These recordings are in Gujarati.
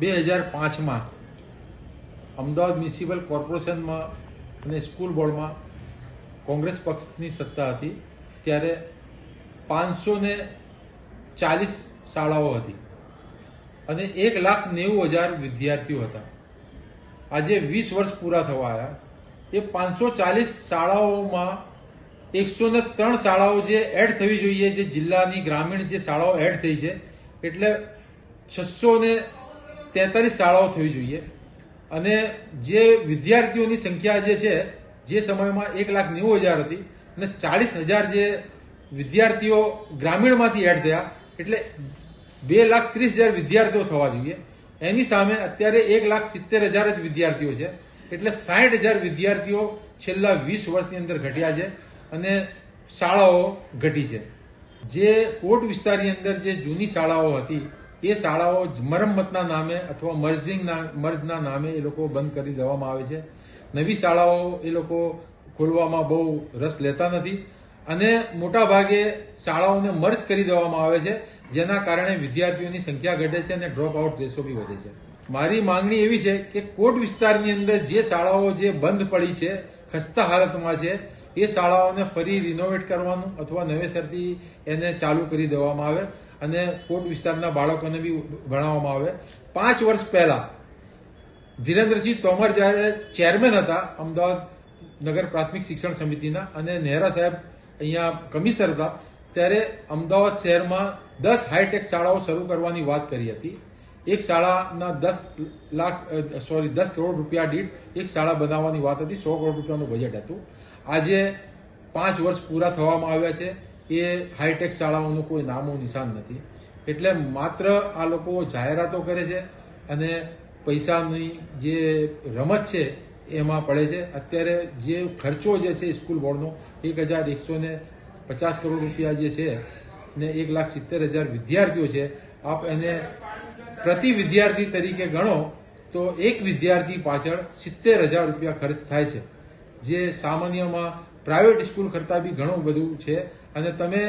હજાર પાંચમાં અમદાવાદ મ્યુનિસિપલ કોર્પોરેશનમાં અને સ્કૂલ બોર્ડમાં કોંગ્રેસ પક્ષની સત્તા હતી. ત્યારે પાંચસો ને ચાલીસ શાળાઓ હતી અને એક લાખ નેવું હજાર વિદ્યાર્થીઓ હતા. આજે વીસ વર્ષ પૂરા થવા આવ્યા. એ પાંચસો ચાલીસ શાળાઓમાં એકસો ને ત્રણ શાળાઓ જે એડ થવી જોઈએ, જે જિલ્લાની ગ્રામીણ જે શાળાઓ એડ થઈ છે, એટલે છસો ને તેતાલીસ શાળાઓ થવી જોઈએ. અને જે વિદ્યાર્થીઓની સંખ્યા જે છે, જે સમયમાં એક લાખ નેવું હજાર હતી અને ચાલીસ હજાર જે વિદ્યાર્થીઓ ગ્રામીણમાંથી એડ થયા, એટલે બે લાખ ત્રીસ હજાર વિદ્યાર્થીઓ થવા જોઈએ. એની સામે અત્યારે એક લાખ સિત્તેર હજાર જ વિદ્યાર્થીઓ છે. એટલે સાઠ હજાર વિદ્યાર્થીઓ છેલ્લા વીસ વર્ષની અંદર ઘટ્યા છે અને શાળાઓ ઘટી છે. જે કોટ વિસ્તારની અંદર જે જૂની શાળાઓ હતી એ શાળાઓ મરમ્મતના નામે અથવા મર્જિંગના મર્જના નામે એ લોકો બંધ કરી દેવામાં આવે છે. નવી શાળાઓ એ લોકો ખોલવામાં બહુ રસ લેતા નથી અને મોટા ભાગે શાળાઓને મર્જ કરી દેવામાં આવે છે, જેના કારણે વિદ્યાર્થીઓની સંખ્યા ઘટે છે અને ડ્રોપ આઉટ રેશો બી વધે છે. મારી માંગણી એવી છે કે કોટ વિસ્તારની અંદર જે શાળાઓ જે બંધ પડી છે, ખસ્તા હાલતમાં છે એ શાળાઓને ફરી રિનોવેટ કરવાનું અથવા નવેસરથી એને ચાલુ કરી દેવામાં આવે અને કોટ વિસ્તારના બાળકોને બી ભણાવવામાં આવે. પાંચ વર્ષ પહેલા ધીરેન્દ્રસિંહ તોમર જ્યારે ચેરમેન હતા અમદાવાદ નગર પ્રાથમિક શિક્ષણ સમિતિના અને નહેરા સાહેબ અહીંયા કમિશનર હતા, ત્યારે અમદાવાદ શહેરમાં દસ હાઈટેક શાળાઓ શરૂ કરવાની વાત કરી હતી. એક શાળાના દસ લાખ સોરી દસ કરોડ રૂપિયા દીઠ એક શાળા બનાવવાની વાત હતી. સો કરોડ રૂપિયાનું બજેટ હતું. આજે પાંચ વર્ષ પૂરા થવામાં આવ્યા છે. એ હાઈટેક શાળાઓનું કોઈ નામો નિશાન નથી. એટલે માત્ર આ લોકો જાહેરાતો કરે છે અને પૈસાની જે રમત છે એમાં પડે છે. અત્યારે જે ખર્ચો જે છે સ્કૂલ બોર્ડનો, એક હજાર એકસો ને પચાસ કરોડ રૂપિયા જે છે ને એક લાખ સિત્તેર હજાર વિદ્યાર્થીઓ છે, આપ એને પ્રતિ વિદ્યાર્થી તરીકે ગણો, તો એક વિદ્યાર્થી પાછળ સિત્તેર હજાર રૂપિયા ખર્ચ થાય છે. જે સામાન્યમાં પ્રાઇવેટ સ્કૂલ કરતાં બી ઘણું બધું છે. અને તમે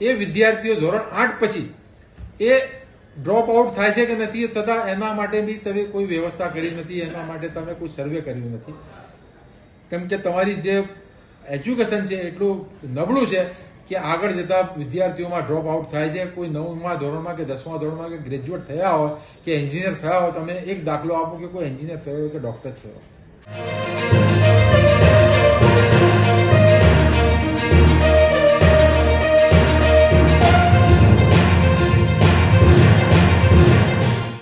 એ વિદ્યાર્થીઓ ધોરણ આઠ પછી એ ડ્રોપ આઉટ થાય છે કે નથી થતા એના માટે બી તમે કોઈ વ્યવસ્થા કરી નથી, એના માટે તમે કોઈ સર્વે કર્યું નથી. કેમ કે તમારી જે એજ્યુકેશન છે, એટલું નબળું છે કે આગળ જતા વિદ્યાર્થીઓમાં ડ્રોપ આઉટ થાય છે, કોઈ નવમા ધોરણમાં કે દસમા ધોરણમાં કે ગ્રેજ્યુએટ થયા હોય, કે એન્જિનિયર થયા હોય તમે એક દાખલો આપો કે કોઈ એન્જિનિયર થયો કે ડોક્ટર થયો